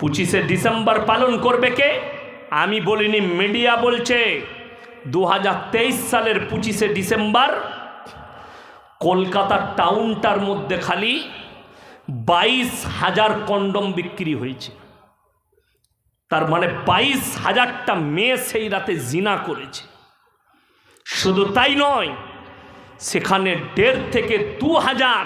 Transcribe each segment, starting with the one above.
পঁচিশে ডিসেম্বর পালন করবে কে? আমি বলিনি মিডিয়া বলছে দু হাজার তেইশ সালের পঁচিশে ডিসেম্বর কলকাতা টাউনটার মধ্যে খালি বাইশ হাজার কন্ডম বিক্রি হয়েছে। তার মানে বাইশ হাজারটা মেয়ে সেই রাতে জিনা করেছে। শুধু তাই নয়, সেখানে দেড় থেকে দু হাজার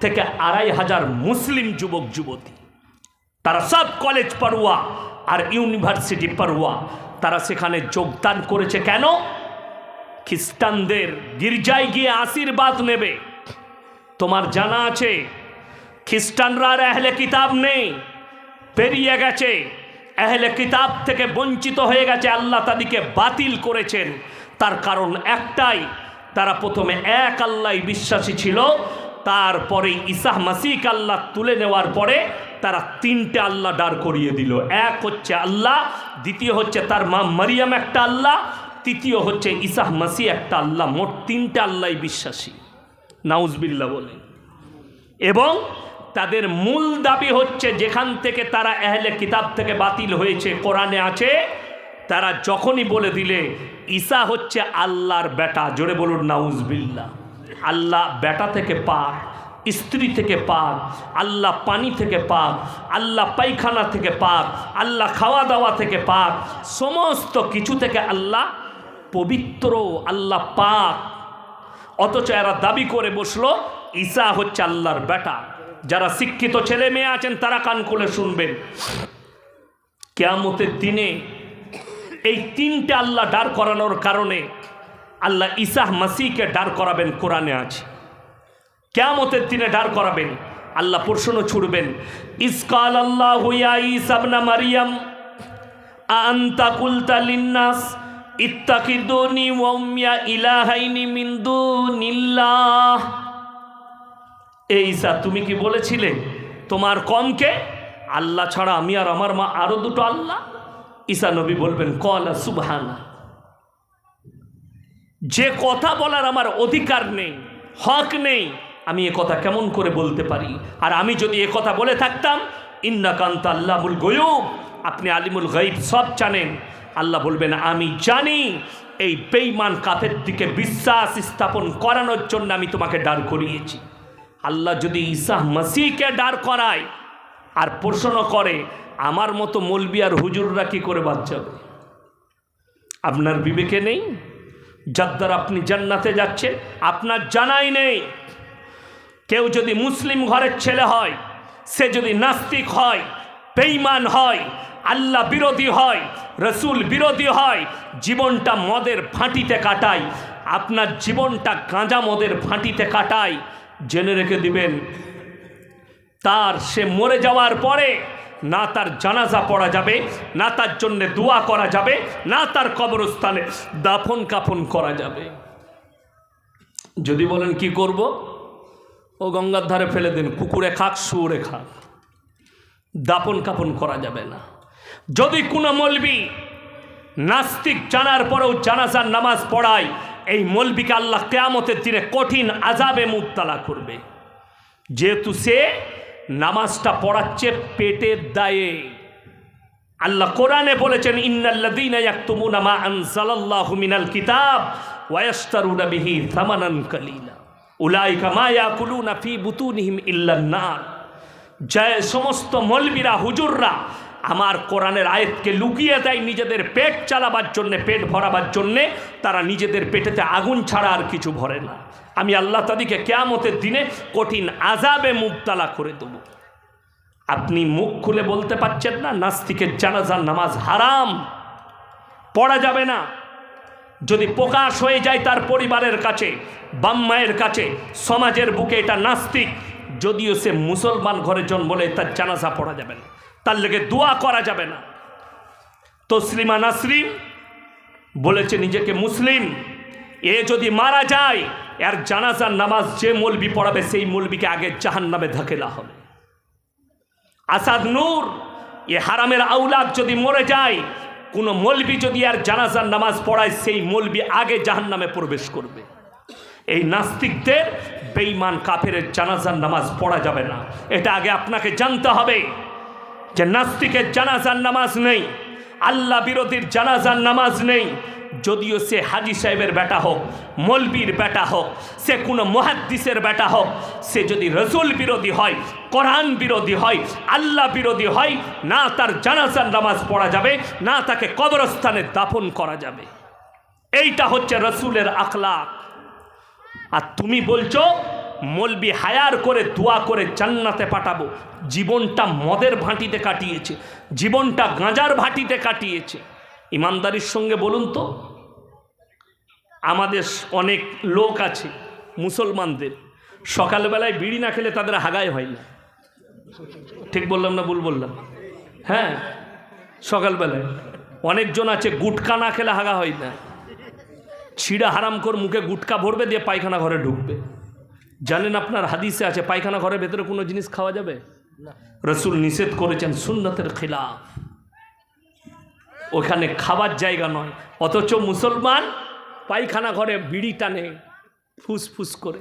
থেকে আড়াই হাজার মুসলিম যুবক যুবতী তারা সব কলেজ পড়ুয়া আর ইউনিভার্সিটি পড়ুয়া। তারা সেখানে যোগদান করেছে কেন? খ্রিস্টানদের গির্জায় গিয়ে আশীর্বাদ নেবে। তোমার জানা আছে, খ্রিস্টানরা আহলে কিতাব নেই। পেরিয়ে গেছে, আহলে কিতাব থেকে বঞ্চিত হয়ে গেছে, আল্লাহ তাদেরকে বাতিল করেছেন। তার কারণ একটাই, তারা প্রথমে এক আল্লাহ বিশ্বাসী ছিল, তারপরে ইসাহ মাসিক আল্লাহ তুলে নেওয়ার পরে তারা তিনটে আল্লাহ দাঁড় করিয়ে দিল। এক হচ্ছে আল্লাহ, দ্বিতীয় হচ্ছে তার মা মারিয়াম একটা আল্লাহ, তৃতীয় হচ্ছে ইসাহ মাসি একটা আল্লাহ। মোট তিনটে আল্লাহ বিশ্বাসী। নাউজবিল্লা বলেন। এবং তাদের মূল দাবি হচ্ছে যেখান থেকে তারা এহলে কিতাব থেকে বাতিল হয়েছে, কোরআনে আছে, তারা যখনই বলে দিলে, ঈসা হচ্ছে আল্লাহর বেটা, জোরে বলুন নাউজবিল্লা আল্লাহ বেটা থেকে পাক। স্ত্রী থেকে পাক, আল্লাহ পানি থেকে পাক, আল্লাহ পায়খানা থেকে পাক, আল্লাহ খাওয়া দাওয়া থেকে পাক, সমস্ত কিছু থেকে আল্লাহ পবিত্র, আল্লাহ পাক। অথচ এরা দাবি করে বসল, ঈসা হচ্ছে আল্লাহর বেটা। যারা শিক্ষিত ছেলে মেয়ে আছেন, তারা কান খুলে শুনবেন। কেয়ামতের দিনে এই তিনটে আল্লাহ ডার করানোর কারণে আল্লাহ ইসাহ মাসিকে ডার করাবেন কোরআনে আছে। কেয়ামতের দিনে দাঁড় করাবেন। আল্লাহ প্রশ্ন ছুড়বেন। ইসকাল আল্লাহ হুইয়া ইসাবনা মারিয়াম আন্তা কুলতা লিন্নাস ইত্তাকিদুনি ওয়াম্মিয়া ইলাহাইনি মিন দুনিল্লাহ। এই ঈসা, তুমি কি বলেছিলে, তোমার কমকে? আল্লাহ ছাড়া আমি আর আমার মা আরও দুটো আল্লাহ? ঈসা নবী বলবেন, কলা সুবহানা যে কথা বলার আমার অধিকার নেই, হক নেই আমি এ কথা কেমন করে বলতে পারি? আর আমি যদি এ কথা বলে থাকতাম, ইন্নাকান্ত আল্লাহুল গয়ুব। আপনি আলিমুল গাইব সব জানেন। আল্লাহ বলবেন, আমি জানি, এই বেইমান কাফের দিকে বিশ্বাস স্থাপন করানোর জন্য আমি তোমাকে দাঁড় করিয়েছি। আল্লাহ যদি ঈসা মাসিকে দাঁড় করায় আর প্রশ্ন করে, আমার মতো মলবি আর হুজুররা কি করে বাদ যাবে? আপনার বিবেকে নেই? যার দ্বারা আপনি জান্নাতে যাচ্ছেন, আপনার জানাই নেই। কেউ যদি মুসলিম ঘরের ছেলে হয়, সে যদি নাস্তিক হয় বেইমান হয়, আল্লাহ বিরোধী হয়, রসুল বিরোধী হয়, জীবনটা মদের ফাঁটিতে কাটায়, আপনার জীবনটা গাঁজা মদের ফাঁটিতে কাটায়, জেনে রেখে দিবেন, তার সে মরে যাওয়ার পরে না তার জানাজা পড়া যাবে, না তার জন্য দোয়া করা যাবে, না তার কবরস্থানে দাফন কাফন করা যাবে। যদি বলেন কি করব? ও গঙ্গার ধারে ফেলে দিন, কুকুরে খাক, শুয়োরে খাক। দাপন কাপন করা যাবে না। যদি কোনো মলবি নাস্তিক জানার পরেও জানাজার নামাজ পড়ায়, এই মলবিকে আল্লাহ কেয়ামতের দিনে কঠিন আজাবে মুক্তালা করবে। যেহেতু সে নামাজটা পড়াচ্ছে পেটের দায়ে। আল্লাহ কোরআনে বলেছেন, ইন্নাল্লাযীনা ইয়াকতুমুনা মিনাল কিতাব ওয়া ইয়াশতারুনা বিহি কালীলা। উলাইকা মা ইয়াকুলুনা ফি বুতুনিহিম ইল্লান নার। যে সমস্ত মলবিরা, হুজুররা আমার কোরআনের আয়াতকে লুকিয়ে দেয় নিজেদের পেট চালাবার জন্যে, পেট ভরাবার জন্যে, তারা নিজেদের পেটেতে আগুন ছাড়া আর কিছু ভরে না। আমি আল্লাহ তাদেরকে কেয়ামতের দিনে কঠিন আজাবে মুক্তালা করে দেবো। আপনি মুখ খুলে বলতে পারছেন না, নাস্তিকের জানাজার নামাজ হারাম, পড়া যাবে না। যদি প্রকাশ হয়ে যায় তার পরিবারের কাছে বাম্মায়ের কাছে, সমাজের বুকে এটা নাস্তিক, যদিও সে মুসলমান ঘরে জন্ম বলে তার জানাজা পড়া যাবে না, তার লেগে দোয়া করা যাবে না। তসলিমা নাসরিন বলেছে, নিজেকে মুসলিম, এ যদি মারা যায়, এর জানাজার নামাজ যে মলবি পড়াবে, সেই মলবিকে আগে জাহান নামে ধাকেলা হবে। আসাদ নূর, এ হারামের আউলাদ যদি মরে যায় কোনো মলবি যদি আর জানাজার নামাজ পড়ায়, সেই মলবি আগে জাহান নামে প্রবেশ করবে। এই নাস্তিকদের বেইমান কাফের জানাজার নামাজ পড়া যাবে না। এটা আগে আপনাকে জানতে হবে যে নাস্তিকের জানাজার নামাজ নেই, আল্লাহ বিরোধীর জানাজার নামাজ নেই যদিও সে হাজি সাহেবের বেটা হোক, মলবির বেটা হোক, সে কোনো মহাদ্দিসের বেটা হোক, সে যদি রসুল বিরোধী হয়, কোরআন বিরোধী হয়, আল্লাহ বিরোধী হয়, না তার জানাজার নামাজ পড়া যাবে, না তাকে কবরস্থানে দাফন করা যাবে। এইটা হচ্ছে রসুলের আখলাক। আর তুমি বলছো, মলবি হায়ার করে দোয়া করে জান্নাতে পাঠাবো। জীবনটা মদের ভাঁটিতে কাটিয়েছে, জীবনটা গাঁজার ভাটিতে কাটিয়েছে। ইমানদারির সঙ্গে বলুন তো আমাদের অনেক লোক আছে মুসলমানদের সকালবেলায় বিড়ি না খেলে তাদের হাগায় হয় না। ঠিক বললাম না ভুল বললাম? হ্যাঁ সকালবেলায়। অনেকজন আছে গুটকা না খেলে হাগা হয় না। ছিঁড়া হারাম কর মুখে গুটকা ভরবে দিয়ে পায়খানা ঘরে ঢুকবে। জানেন আপনার হাদিসে আছে পায়খানা ঘরের ভেতরে কোনো জিনিস খাওয়া যাবে? রসুল নিষেধ করেছেন সুন্নতের খিলাফ। ওখানে খাবার জায়গা নয়, অথচ মুসলমান পায়খানা ঘরে বিড়ি টানে, ফুসফুস করে।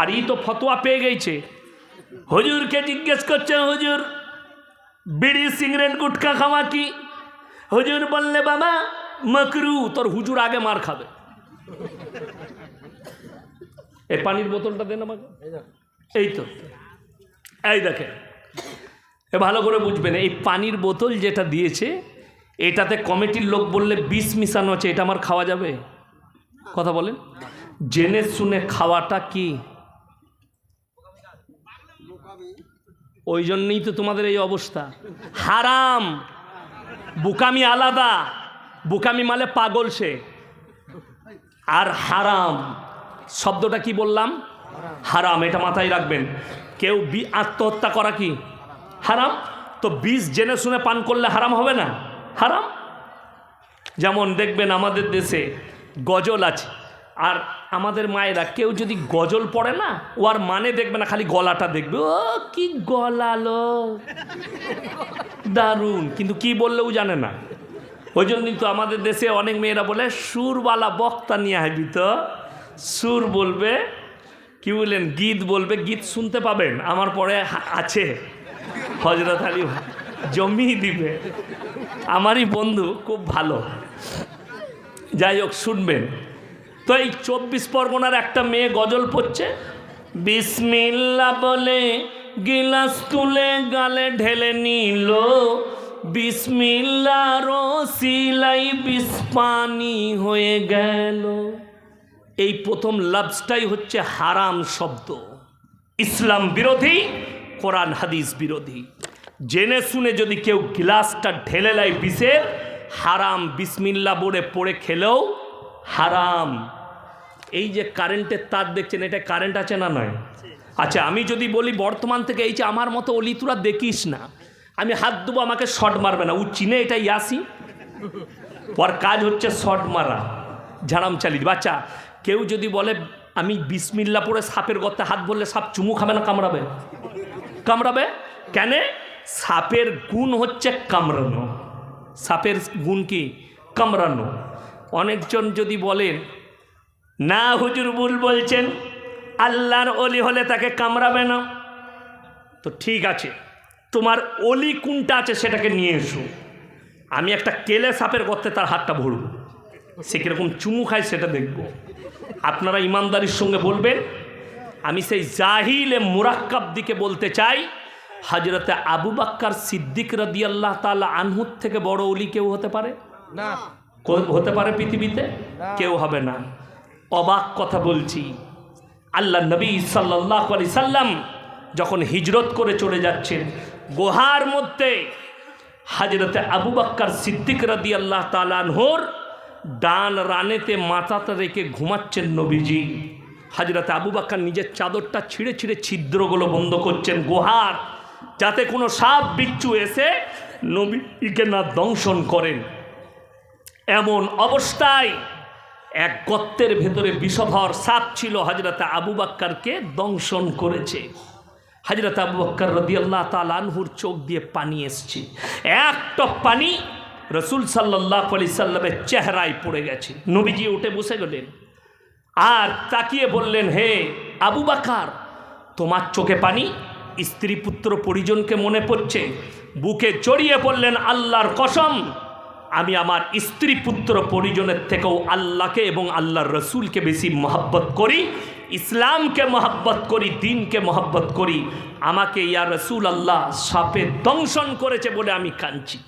আর ই তো ফতোয়া পেয়ে গেছে। হুজুরকে জিজ্ঞেস করছে হুজুর, বিড়ি সিগারেট গুটকা খাওয়া কি? হুজুর বললে, বাবা, মকরু, তোর হুজুর আগে মার খাবে। এ পানির বোতলটা দেন আমাকে এই তো। এই দেখে এ ভালো করে বুঝবেন, এই পানির বোতল যেটা দিয়েছে এটাতে কমিটির লোক বললে বিষ মিশানো আছে এটা আমার খাওয়া যাবে? কথা বলেন। জেনে শুনে খাওয়াটা কি? ওই জন্যই তো তোমাদের এই অবস্থা। হারাম। বুকামি আলাদা। বুকামি মালে পাগল সে। আর হারাম। শব্দটা কি বললাম? হারাম, এটা মাথায় রাখবেন। কেউ আত্মহত্যা করা কি? হারাম? তো বিষ জেনে শুনে পান করলে হারাম হবে না? হারাম? যেমন দেখবেন আমাদের দেশে গজল আছে, আর আমাদের মায়েরা কেউ যদি গজল পড়ে না, ও আর মানে দেখবে না, খালি গলাটা দেখবে, ও কি গলালো, দারুণ। কিন্তু কি বললেও জানে না। ওই জন্য কিন্তু আমাদের দেশে অনেক মেয়েরা বলে, সুরওয়ালা বক্তা নিয়ে আসবি তো। সুর বলবে, কি বললেন, গীত বলবে, গীত শুনতে পাবেন, আমার পরে আছে। হজরত আলী জমি দিবে। আমারই বন্ধু খুব ভালো। যাই হোক, শুনবেন। তো এই চব্বিশ পরগনার একটা মেয়ে গজল পড়ছে, বিসমিল্লা বলে গিলাস তুলে গালে ঢেলে নিল বিসমিল্লার সিলাই বিস্পানি হয়ে গেল। এই প্রথম লাভসটাই হচ্ছে হারাম শব্দ। ইসলাম বিরোধী, কোরআন হাদিস বিরোধী। জেনে শুনে যদি কেউ গ্লাসটা ঢেলে নেয় বিষের হারাম বিসমিল্লা বলে পড়ে খেলেও হারাম। এই যে কারেন্টের তার দেখছেন, এটা কারেন্ট আছে না নয়? আচ্ছা আমি যদি বলি বর্তমান থেকে এই যে আমার মতো অলি, তোরা দেখিস না। আমি হাত দেবো আমাকে শট মারবে না। ও চিনে এটা ইয়াসি? পর কাজ হচ্ছে শট মারা, ঝাড়াম চালিয়ে। বাচ্চা, কেউ যদি বলে, আমি বিসমিল্লা পরে সাপের গর্তে হাত বললে সাপ চুমু খাবে না, কামড়াবে? কামড়াবে? কেন? সাপের গুণ হচ্ছে কামড়ানো। সাপের গুণ কি? কামড়ানো। অনেকজন যদি বলেন, না, হুজুর ভুল বলছেন। আল্লাহর অলি হলে তাকে কামড়াবে না। তো ঠিক আছে, তোমার অলি কোনটা আছে সেটাকে নিয়ে এসো। আমি একটা কেলে সাপের করতে তার হাতটা ভরব। সে কীরকম চুমু খায় সেটা দেখব। আপনারা ইমানদারির সঙ্গে বলবেন, আমি সেই জাহিলে মুরাক্কাব দিকে বলতে চাই হাজরতে আবু বাক্কার সিদ্দিক রদি আল্লাহ তালা আনহুর থেকে বড় অলি কেউ হতে পারে? না। হতে পারে পৃথিবীতে? কেউ হবে না। অবাক কথা বলছি। আল্লাহ নবী সাল্লাহ আলি সাল্লাম যখন হিজরত করে চলে যাচ্ছেন গোহার মধ্যে হাজরতে আবু বাক্কার সিদ্দিক রাদি আল্লাহ তালানহর ডান রানেতে মাথাতে রেখে ঘুমাচ্ছেন নবীজি। হাজরতে আবু বাক্কার নিজের চাদরটা ছিঁড়ে ছিঁড়ে ছিদ্রগুলো বন্ধ করছেন গোহার যাতে কোনো সাপ, বিচ্ছু এসে নবীকে না দংশন করেন। এমন অবস্থায় এক গর্তের ভেতরে বিষধর সাপ ছিল হাজরতে আবু বাক্কারকে দংশন করেছে। হাজরত আবু বাক্কার রদিয়াল্লাহ তালানহুর চোখ দিয়ে পানি এসছে। এক টপ পানি রসুল সাল্লাহ আলি সাল্লামের চেহারায় পড়ে গেছে। নবীজি উঠে বসে গেলেন আর তাকিয়ে বললেন, হে আবু বাকার তোমার চোখে পানি? স্ত্রী পুত্র পরিজনকে মনে পড়ছে? বুকে জড়িয়ে পড়লেন আল্লাহর কসম, আমি আমার স্ত্রী পুত্র পরিজনের থেকেও আল্লাহকে এবং আল্লাহর রসুলকে বেশি মহাব্বত করি, ইসলামকে মহাব্বত করি, দিনকে মহাব্বত করি। আমাকে ইয়া রসুল আল্লাহ সাপে দংশন করেছে বলে আমি কাঁদছি।